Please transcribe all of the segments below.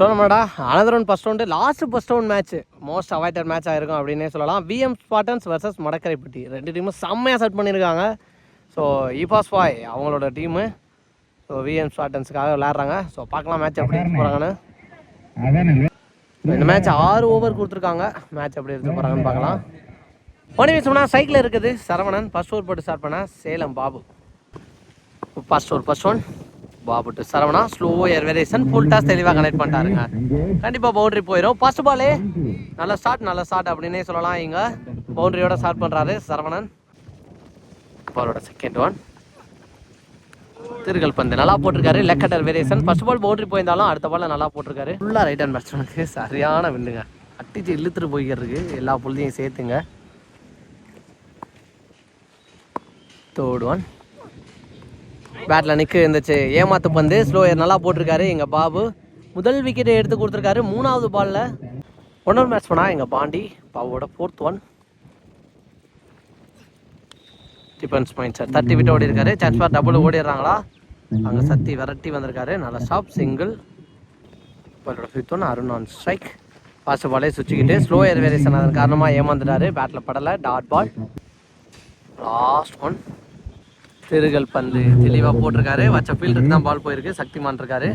First round another one first round last first round match most avoided match ஆயிருக்கும் அப்படின்னே சொல்லலாம். VM Spartans versus Madakkaraipatti ரெண்டு டீமும் செம்மையாக செட் பண்ணியிருக்காங்க. ஸோ இபாஸ் பாய் அவங்களோட டீமு ஸோ விஎம் ஸ்பாட்டன்ஸுக்காக விளையாடுறாங்க. ஸோ பார்க்கலாம் மேட்ச் எப்படி எடுத்து போகிறாங்கன்னு இந்த மேட்ச் ஆறு ஓவர் கொடுத்துருக்காங்க. மேட்ச் எப்படி எடுத்து போகிறாங்கன்னு பார்க்கலாம். ஒன் விஷயம்னா சைக்கிள் இருக்குது. சரவணன் ஃபர்ஸ்ட் ஓவர் போட்டு ஸ்டார்ட் பண்ண. Salem Babu. First over first one பாபுட்டு Saravana slow air variation full toss தெளிவாக கனெக்ட் பண்ணிட்டாருங்க. கண்டிப்பாக பவுண்டரி போயிடும் ஃபர்ஸ்ட் பாலே நல்ல ஸ்டார்ட் நல்ல ஸ்டார்ட் அப்படின்னே சொல்லலாம் இங்கே. பவுண்டரியோட ஸ்டார்ட் பண்ணுறாரு சரவணன். பாலோட செகண்ட் ஒன் திருகல் பந்து நல்லா போட்டிருக்காரு. Leg cutter variation first ball boundary போயிருந்தாலும் அடுத்த பால் நல்லா போட்டிருக்காரு. ஃபுல்லாக ரைட் ஹேண்ட் பேட்ஸ்மேனுக்கு சரியான வின்னுங்க அட்டிச்சு இழுத்துட்டு போய்க்கிறதுக்கு எல்லா புள்ளையும் சேர்த்துங்க. தேர்ட் ஒன் பேட்டில் நிற்க இருந்துச்சு ஏமாத்து பந்து ஸ்லோயர் நல்லா போட்டிருக்காரு எங்கள் பாபு. முதல் விக்கெட்டை எடுத்து கொடுத்துருக்காரு மூணாவது பாலில் ஒன்னொரு மேட்ச் பண்ணால் எங்கள் Pandi பாபோட fourth one defence point sir தட்டி விட்டு ஓடி இருக்காரு சான்ஸ் பார் டபுள் ஓடிடுறாங்களா? அங்கே சத்தி விரட்டி வந்திருக்காரு. நல்ல ஷாப் சிங்கிள் பாலோட fifth one Arun on strike fast பாலே சுற்றிக்கிட்டு ஸ்லோ ஏர் வேரியேஷன் அதன் காரணமாக ஏமாந்துட்டாரு. பேட்டில் படலை டாட் பால் லாஸ்ட் ஒன் திருகல் பந்து தெளிவாக போட்டிருக்காரு. வச்ச ஃபீல்டுக்கு தான் பால் போயிருக்கு. சக்திமான் இருக்காரு.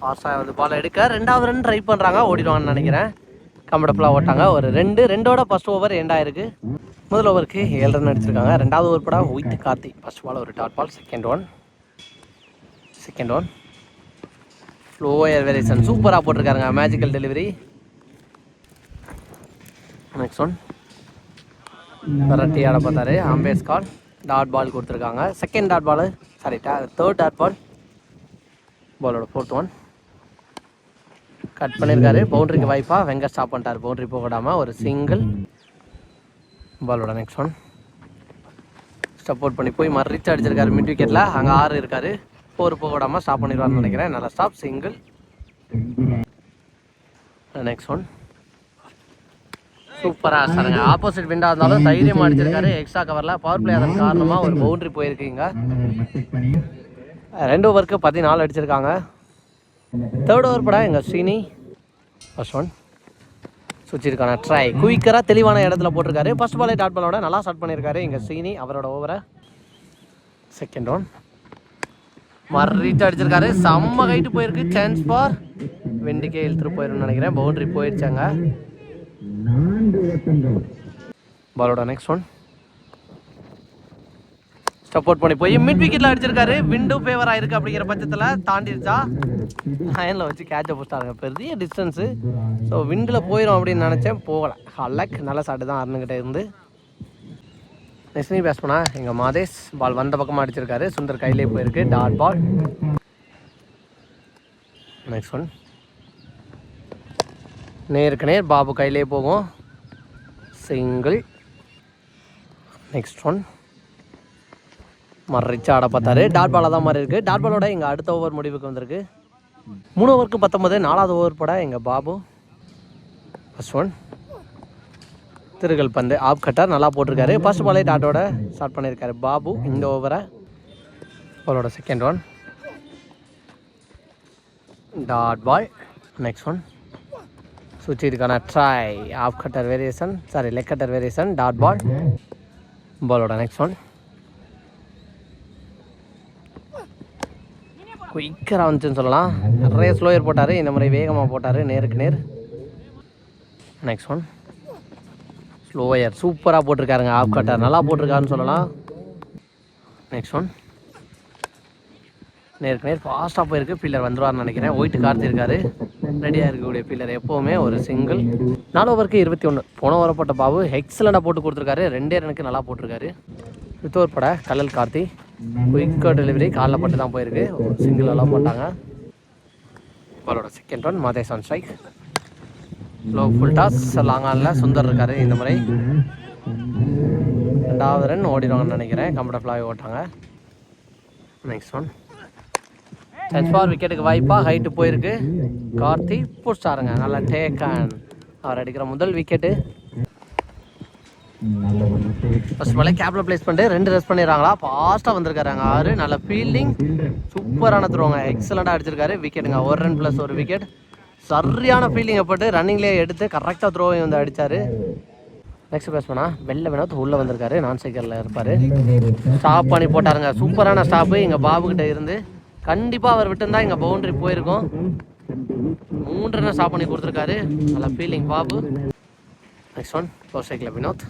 ஃபாஸ்ட்டாக வந்து பால் எடுக்க. ரெண்டாவது ரன் ட்ரை பண்ணுறாங்க ஓடிடுவாங்கன்னு நினைக்கிறேன். கம்ஃபர்டபுளாக ஓட்டாங்க. ஒரு ரெண்டு ரெண்டோட ஃபர்ஸ்ட் ஓவர் எண்ட் ஆயிருக்கு. முதல் ஓவருக்கு ஏழு ரன் அடிச்சிருக்காங்க. ரெண்டாவது ஓவர் படம் ஒயிட் கார்த்தி ஃபர்ஸ்ட் பால் ஒரு dot ball second one second one air variation சூப்பராக போட்டிருக்காருங்க. மேஜிக்கல் டெலிவரி நெக்ஸ்ட் ஒன் விரட்டி ஆட பார்த்தாரு. அம்பேஸ்கார் டாட் பால் கொடுத்துருக்காங்க. Second dot ball sorry third dot ball பாலோட ஃபோர்த் ஒன் கட் பண்ணியிருக்காரு பவுண்டரிக்கு வாய்ப்பாக வெங்க ஸ்டாப் பண்ணிட்டார். பவுண்டரி போகடாம ஒரு சிங்கிள் பாலோட நெக்ஸ்ட் ஒன் சப்போர்ட் பண்ணி போய் மறுச்சு அடிச்சிருக்காரு மிட் விக்கெட்டில் அங்கே ஆறு இருக்கார். ஃபோர் போகடாம ஸ்டாப் பண்ணிடுவார்னு நினைக்கிறேன். நல்லா ஸ்டாப் சிங்கிள் நெக்ஸ்ட் ஒன் சூப்பராக ஆடுறாங்க ஆப்போசிட் விண்டா இருந்தாலும் தைரியமாக அடிச்சிருக்காரு. எக்ஸ்ட்ரா கவரில் பவர் பிளே அதன் காரணமாக ஒரு பவுண்டரி போயிருக்கீங்க. ரெண்டு ஓவருக்கு பதினாலு அடிச்சிருக்காங்க. தேர்ட் ஓவர் படம் எங்கள் ஸ்ரீனி? ஃபர்ஸ்ட் ஒன் சுவிச்சிருக்கான ட்ரை குயிக்கராக தெளிவான இடத்துல போட்டிருக்காரு. ஃபர்ஸ்ட் பாலே டாட் பாலோட நல்லா ஸ்டார்ட் பண்ணியிருக்காரு எங்கள் ஸ்ரீனி அவரோட ஓவரை செகண்ட் ஒன் மறிட்டு அடிச்சிருக்காரு. செம்ம கைட்டு போயிருக்கு. சான்ஸ் ஃபார் வெண்டிக்கே இழுத்துட்டு போயிருன்னு நினைக்கிறேன். பவுண்டரி போயிருச்சாங்க பாலோட நெக்ஸ்ட் ஒன் சப்போர்ட் பண்ணி போய் மிட் விக்கெட்ல அடிச்சிருக்காரு. விண்டோ ஃபேவர் ஆயிருக்கு அப்படிங்கிற பட்சத்தில் தாண்டிடுச்சா அயனில் வச்சு கேட்சை போட்டாருங்க பெரிய டிஸ்டன்ஸு ஸோ விண்டில் போயிடும் அப்படின்னு நினச்சேன். போகலை. ஹல்லக் நல்ல சாட்டு தான் அருணுகிட்ட இருந்து. நெஸ்னி பேஸ் பண்ணா. எங்கள் மாதேஷ் பால் வந்த பக்கமாக அடிச்சிருக்காரு. சுந்தர் கையிலே போயிருக்கு. டாட் பால் நெக்ஸ்ட் ஒன் நேருக்கு நேர் பாபு கையிலே போகும் சிங்கிள் நெக்ஸ்ட் ஒன் மறைச்சு ஆட பார்த்தாரு. டாட் பாலாக தான் மாதிரி இருக்குது டாட் பாலோட எங்கள் அடுத்த ஓவர் முடிவுக்கு வந்திருக்கு. மூணு ஓவருக்கு பத்தொம்பது நாலாவது ஓவர் பட எங்கள் பாபு. ஃபஸ்ட் ஒன் திருகல் பந்து ஆப் கட்டார் நல்லா போட்டிருக்காரு. ஃபர்ஸ்ட் பாலே டாட்டோட ஸ்டார்ட் பண்ணியிருக்காரு பாபு. இந்த ஓவரை பாலோட second one dot ball next one சுவிட்சுக்கான try off cutter sorry sorry leg cutter dot ball. Ball order next one குயிக்கராக வந்துச்சுன்னு சொல்லலாம். நிறைய ஸ்லோயர் போட்டார் இந்த மாதிரி வேகமாக போட்டார் நேருக்கு நேர். நெக்ஸ்ட் ஒன் ஸ்லோயர் சூப்பராக போட்டிருக்காருங்க ஆஃப் கட்டர் நல்லா போட்டிருக்காருன்னு சொல்லலாம். நெக்ஸ்ட் ஒன் நேருக்கு நேர் ஃபாஸ்ட்டாக போயிருக்கு. ஃபீல்டர் வந்துருவார்னு நினைக்கிறேன். ஒயிட்டு கார்த்திருக்காரு ரெடியாக இருக்கக்கூடிய ஃபீல்டர் எப்போவுமே ஒரு சிங்கிள் நாலு ஓவருக்கு இருபத்தி ஒன்று போன ஓவர் போட்ட பாபு எக்ஸலண்டாக போட்டு கொடுத்துருக்காரு. ரெண்டே ரனுக்கு நல்லா போட்டிருக்காரு. ஃபிஃப்த் ஓவர் பட கல்லல் கார்த்தி. குயிக்காக டெலிவரி காலில் பட்டு தான் போயிருக்கு. சிங்கிள் எல்லாம் போட்டாங்க பாலோட second one Madhesh on strike low full toss long ஆனில் சுந்தர் இருக்காரு இந்த முறை. ரெண்டாவது ரன் ஓடிடுவாங்கன்னு நினைக்கிறேன். கம்ஃபர்டபுளாகவே ஓட்டாங்க. நெக்ஸ்ட் ஒன் டச் ஃபார் விக்கெட்டுக்கு வாய்ப்பாக ஹைட்டு போயிருக்கு கார்த்தி புடிச்சாருங்க நல்லா டேக் அண்ட் அவர் அடிக்கிற முதல் விக்கெட்டு ஃபர்ஸ்ட் பாலே கேப்ல பிளேஸ் பண்ணிட்டு ரெண்டு ரெஸ்ட் பண்ணிடுறாங்களா? ஃபாஸ்ட்டாக வந்திருக்காருங்க ஆறு. நல்ல ஃபீல்டிங் சூப்பரான த்ரோங்க எக்ஸலண்டாக அடிச்சிருக்காரு. விக்கெட்டுங்க ஒரு ரன் ப்ளஸ் ஒரு விக்கெட் சரியான ஃபீலிங்கை போட்டு ரன்னிங்லேயே எடுத்து கரெக்டாக த்ரோவையும் வந்து அடித்தார் நெக்ஸ்ட் பேட்ஸ்மேனா வெளில வினோத் உள்ளே வந்திருக்காரு. நான் சைக்கிளில் இருப்பார். ஸ்டாப் பண்ணி போட்டாருங்க. சூப்பரான ஸ்டாப்பு எங்கள் பாபுக்கிட்ட இருந்து. கண்டிப்பாக அவர் விட்டுருந்தா இங்கே பவுண்டரி போயிருக்கோம். மூன்று ரன் ஸ்டாப் பண்ணி கொடுத்துருக்காரு. நல்லா feeling Babu. Next one four cycle Vinod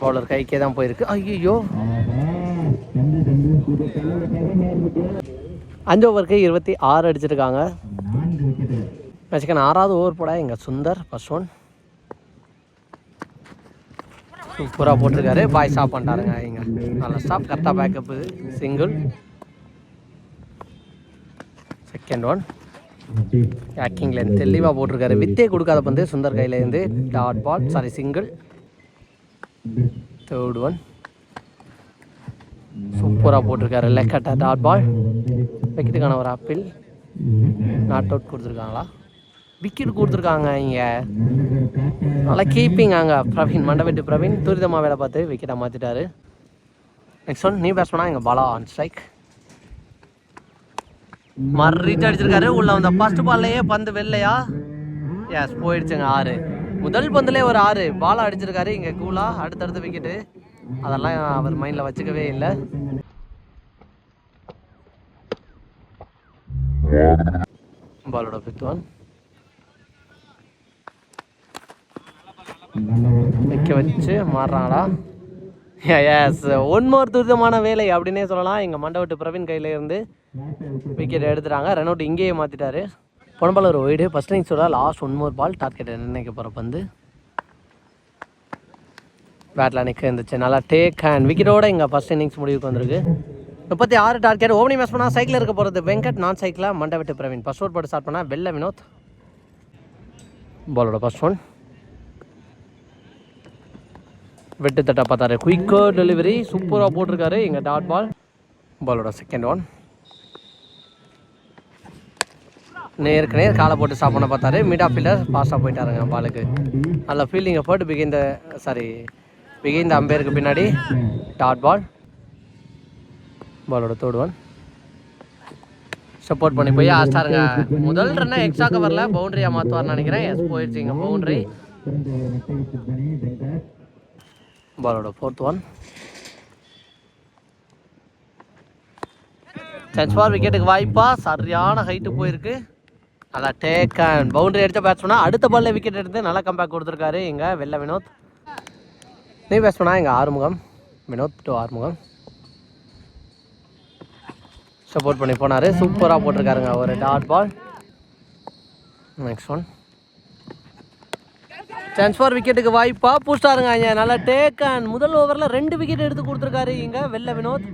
bowler கைக்கே தான் போயிருக்கு. ஐயோ அஞ்சு ஓவருக்கு இருபத்தி ஆறு அடிச்சிருக்காங்க. வச்சுக்கணும் ஆறாவது ஓவர் போட எங்கள் சுந்தர் ஃபர்ஸ்ட் ஒன் சூப்பராக போட்டிருக்காரு. பாய் ஸ்டாப் பண்ணிட்டாருங்க இங்கே. நல்லா ஸ்டாப் கரெக்டாக back up single second one backing line தெளிவாக போட்டிருக்காரு. வித்தே கொடுக்காத பந்து சுந்தர் கையிலேருந்து dot ball sorry single third one சூப்பராக போட்டிருக்காரு. லெக்கட்டா டாட் பால் விக்கெட்டுக்கான ஒரு ஆப்பிள் நாட் அவுட் கொடுத்துருக்காங்களா? விக்கெட் கொடுத்துருக்காங்க இங்கே. நல்லா கீப்பிங் அங்கே. பிரவீன் மண்டபெட்டு பிரவீன் துரிதமாக வேலை பார்த்து விக்கெட்டை மாற்றிட்டாரு நெக்ஸ்ட் ஒன் நீ பேட்ஸ்மனா எங்கள் பாலா ஆன் ஸ்ட்ரைக் ரீச் அடிச்சிருக்காரு. உள்ள வந்த ஃபர்ஸ்ட் பால்லையே பந்து வெள்ளையா? எஸ் போயிடுச்சுங்க ஆறு. முதல் பந்துலேயே ஒரு ஆறு. பாலா அடிச்சிருக்காரு இங்கே கூலா அடுத்தடுத்து விக்கெட்டு அதெல்லாம் அவர் மைண்டில் வச்சுக்கவே இல்லை. பாலோட ஃபிஃப்த் ஒன் வைக்க வச்சு மாறுறாங்களா? எஸ் ஒன் மோர் துரிதமான வேலை அப்படின்னே சொல்லலாம். எங்கள் மண்டவட்டு பிரவீன் கையில இருந்து விக்கெட் எடுத்துட்டாங்க. ரன் அவுட் இங்கேயே மாற்றிட்டாரு போன பால் ஒரு wide first இன்னிங்ஸோட last one more ball target நிர்ணயிக்க போகிற பந்து? பேட்டில் நிற்க இருந்துச்சு நல்லா டேக் ஹேண்ட் விக்கெட்டோட இங்கே ஃபஸ்ட் இன்னிங்ஸ் முடிவுக்கு வந்திருக்கு. முப்பத்தி ஆறு டார்கெட் ஓவனி மேட்ச் பண்ணால் சைக்கிள் இருக்க போகிறது வெங்கட் நான் சைக்கிளாக மண்டபட்டு பிரவீன். ஃபஸ்ட் ஓவர் போட்டு ஸ்டார்ட் பண்ணால் வெள்ள வினோத். பாலோட ஃபஸ்ட் ஒன் வெட்டு தட்டா பார்த்தாரு. குயிக்கோ டெலிவரி சூப்பராக போட்டிருக்காரு. எங்கள் டாட் பால் பாலோட செகண்ட் ஒன் நேருக்கு நேர் காலை போட்டு ஸ்டாப் பண்ண பார்த்தாரு மிட் ஆஃப் ஃபீல்டர் ஃபாஸ்ட்டாக போயிட்டாருங்க பாலுக்கு நல்ல ஃபீல்டிங்கை போட்டு பிகிந்த சாரி பிகிந்த அம்பேருக்கு பின்னாடி. டாட் பால் பாலோட தோடுவான். ஒன் சப்போர்ட் பண்ணி போய் ஆஸ்டாருங்க முதல் ரன்னை எக்ஸ்ட்ரா கவரில் பவுண்டரியாக மாற்றுவார்னு நினைக்கிறேன். எஸ் போயிடுச்சுங்க பவுண்டரி பாலோட ஃபோர்த் ஒன் சன்ஸ்பார் விக்கெட்டுக்கு வாய்ப்பா. சரியான ஹைட்டு போயிருக்கு. நல்லா டேக் அண்ட் பவுண்டரி அடித்த பேட்ஸ்மனா அடுத்த பால்ல விக்கெட் எடுத்து நல்லா கம்பேக் கொடுத்துருக்காரு இங்கே வெள்ள வினோத். நீ பேட்ஸ்மனா எங்கள் ஆறுமுகம். வினோத் டு ஆறுமுகம். சப்போர்ட் பண்ணி போனார். சூப்பராக போட்டிருக்காருங்க ஒரு dot ball next one chance for விக்கெட்டுக்கு வாய்ப்பா பூஸ்டாருங்க ஐயா நல்லா டேக் அண்ட் முதல் ஓவரில் ரெண்டு விக்கெட் எடுத்து கொடுத்துருக்காரு இங்கே வெள்ள வினோத்.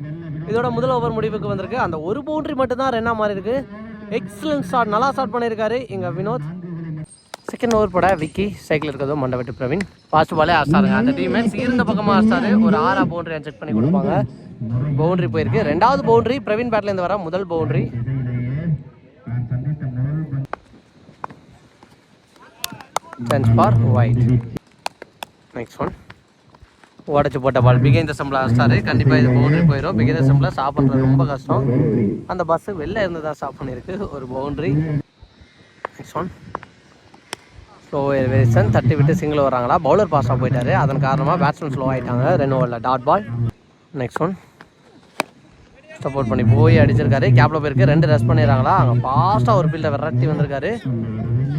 இதோட முதல் ஓவர் முடிவுக்கு வந்திருக்கு. அந்த ஒரு பவுண்டரி மட்டும் தான் ரெண்டா மாறி இருக்குது எக்ஸலன்ட் ஸ்டார்ட் நல்லா ஸ்டார்ட் பண்ணியிருக்காரு இங்கே வினோத். செகண்ட் ஓவர் போட விக்கி சைக்கிள் இருக்கிறதோ மண்டபட்டு பிரவீன். ஃபாஸ்ட் பாலே ஆஸ்டாருங்க அந்த டீமே சீர்ந்த பக்கமாக ஆஸ்டாரு ஒரு ஆறா பவுண்டரி செக் பண்ணி கொடுப்பாங்க. பவுண்டரி போயிருக்கு. ரெண்டாவது பவுண்டரி பிரவீன் பேட்லேருந்து வர முதல் boundary chance for wide next one உடச்சி போட்ட பால். பிகைந்த சம்பளம் அடிச்சாரு கண்டிப்பாக இது பவுண்டரி போயிடும் பிகைந்த சம்பளம் சாப்பிட்றது ரொம்ப கஷ்டம். அந்த பஸ்ஸு வெளில இருந்து தான் ஸ்டாப் பண்ணியிருக்கு. ஒரு boundary next one slow variation தட்டி விட்டு சிங்கிள் வராங்களா பவுலர் பாஸாக போயிட்டாரு. அதன் காரணமாக பேட்ஸ்மேன் ஸ்லோ ஆகிட்டாங்க ரெண்டு ஓவரில் dot ball next one support பண்ணி போய் அடிச்சிருக்காரு. கேப்பில் போயிருக்கு. ரெண்டு ரெஸ்ட் பண்ணிடுறாங்களா? அங்கே ஃபாஸ்ட்டாக ஒரு பில்லை விரட்டி வந்திருக்காரு.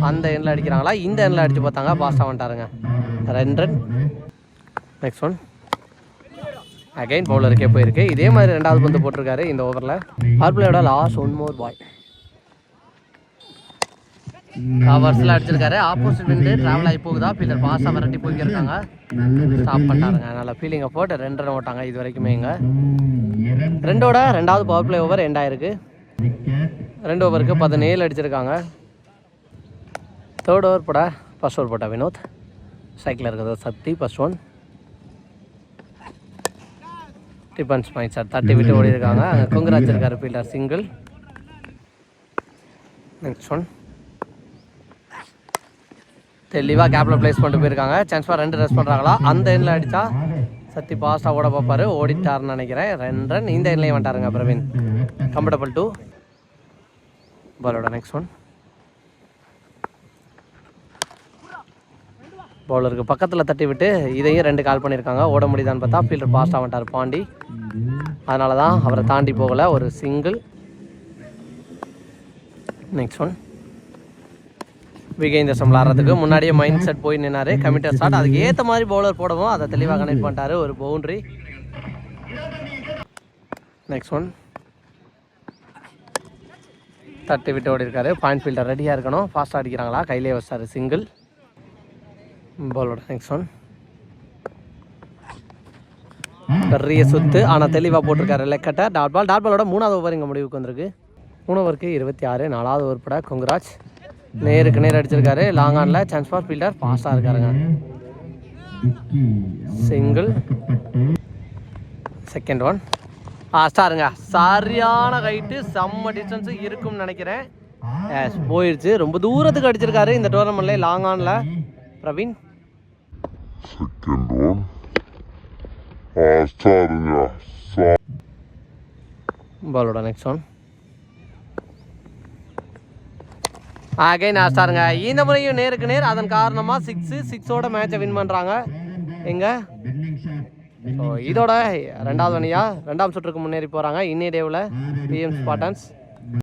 அந்த எண்ணில் அடிக்கிறாங்களா? இந்த எண்ணில் அடித்து பார்த்தாங்க. ஃபாஸ்ட்டாக வந்துட்டாருங்க. ரெண்டு ரன் நெக்ஸ்ட் ஒன் அகைன் பவுலருக்கே போயிருக்கு. இதே மாதிரி ரெண்டாவது பந்து போட்டிருக்காரு இந்த ஓவரில் ஆர்பிளையோட லாஸ்ட் ஒன் மோர் பாய் கவர்ஸில் அடிச்சிருக்காரு. ஆப்போசிட் வந்து ட்ராவல் ஆகி போகுதா? பில்லர் பாஸாக விரட்டி போய்க்கிருக்காங்க ஸ்டாப் பண்ணிட்டாருங்க. நல்ல ஃபீலிங்கை போட்டு ரெண்டு ரன் ஓட்டாங்க இது வரைக்குமே இங்கே. ரெண்டோட ரெண்டாவது பவர் பிளே ஓவர் எண்ட் ஆயிருக்கு. ரெண்டு ஓவருக்கு பதினேழு அடிச்சிருக்காங்க. தேர்ட் ஓவர் போட ஃபர்ஸ்ட் ஓவர் போட்டா வினோத். சைக்கிளில் இருக்கிறது Sakthi first one defence point sir தட்டி விட்டு ஓடி இருக்காங்க அங்கே கொங்கராஜ் இருக்கார் ஃபீல்டர் சிங்கிள் நெக்ஸ்ட் ஒன் தெளிவாக கேப்பில் ப்ளேஸ் பண்ணிட்டு போயிருக்காங்க. சான்ஸ் பார் ரெண்டு ரெஸ் பண்ணுறாங்களா அந்த எண்ணில் அடித்தா சத்தி பாஸ்டாக ஓட பார்ப்பாரு. ஓடிட்டாருன்னு நினைக்கிறேன். ரெண்டு ரன் இந்த எண்ணிலையும் வந்துட்டாருங்க பிரவீன். கம்ஃபர்டபுள் டூ பாலோட நெக்ஸ்ட் ஒன் பவுலருக்கு பக்கத்தில் தட்டி விட்டு இதையும் ரெண்டு கால் பண்ணியிருக்காங்க. ஓட முடியுதான்னு பார்த்தா ஃபீல்டர் பாஸ்ட் ஆகிட்டார் பாண்டி. அதனால தான் அவரை தாண்டி போகலை. ஒரு சிங்கிள் நெக்ஸ்ட் ஒன் விகேந்திர சம் விளாட்றதுக்கு முன்னாடியே மைண்ட் செட் போய் நின்னாரு. கமிட்டர் ஸ்டார்ட் அதுக்கு ஏற்ற மாதிரி பவுலர் போடவும் அதை தெளிவாக கனெக்ட் பண்ணிட்டாரு. ஒரு பவுண்ட்ரி நெக்ஸ்ட் ஒன் தட்டி விட்டு ஓடி இருக்காரு பாயிண்ட் ஃபீல்டர் ரெடியாக இருக்கணும் ஃபாஸ்ட்டாக அடிக்கிறாங்களா? கையிலே வச்சாரு. சிங்கிள் பாலோட நெக்ஸ்ட் ஒன் பெரிய சுத்து. ஆனால் தெளிவாக போட்டிருக்காரு லெக்கட்டை. டாட் பால் டாட் பாலோட மூணாவது ஓவர் இங்கே முடிவுக்கு வந்திருக்கு. மூணு ஓவருக்கு இருபத்தி ஆறு நாலாவது ஓவர் பட கொங்கராஜ். நேருக்கு நேர் அடிச்சிருக்காரு. லாங் ஆனில் சான்ஸ் ஃபார் ஃபீல்டர் ஃபாஸ்ட்டாக இருக்காருங்க. சிங்கிள் செகண்ட் ஒன் ஆ ஸ்டாருங்க சரியான ஹைட்டு செம்ம டிஸ்டன்ஸு இருக்கும்னு நினைக்கிறேன். போயிடுச்சு ரொம்ப தூரத்துக்கு அடிச்சிருக்காரு இந்த டோர்னமெண்ட்லேயே லாங் ஆனில் Praveen. Second one. Ah, starting ja. So பாலோட நெக்ஸ்ட் ஒன் அகைன் ஆஸ்டாருங்க இந்த முறையும் நேருக்கு நேர். அதன் காரணமாக சிக்ஸு சிக்ஸோட மேட்சை வின் பண்ணுறாங்க எங்க? இதோட ரெண்டாவது அணியா? ரெண்டாம் சுற்றுக்கு முன்னேறி போகிறாங்க இன்னி டேவில் பிஎம் ஸ்பாட்டன்ஸ்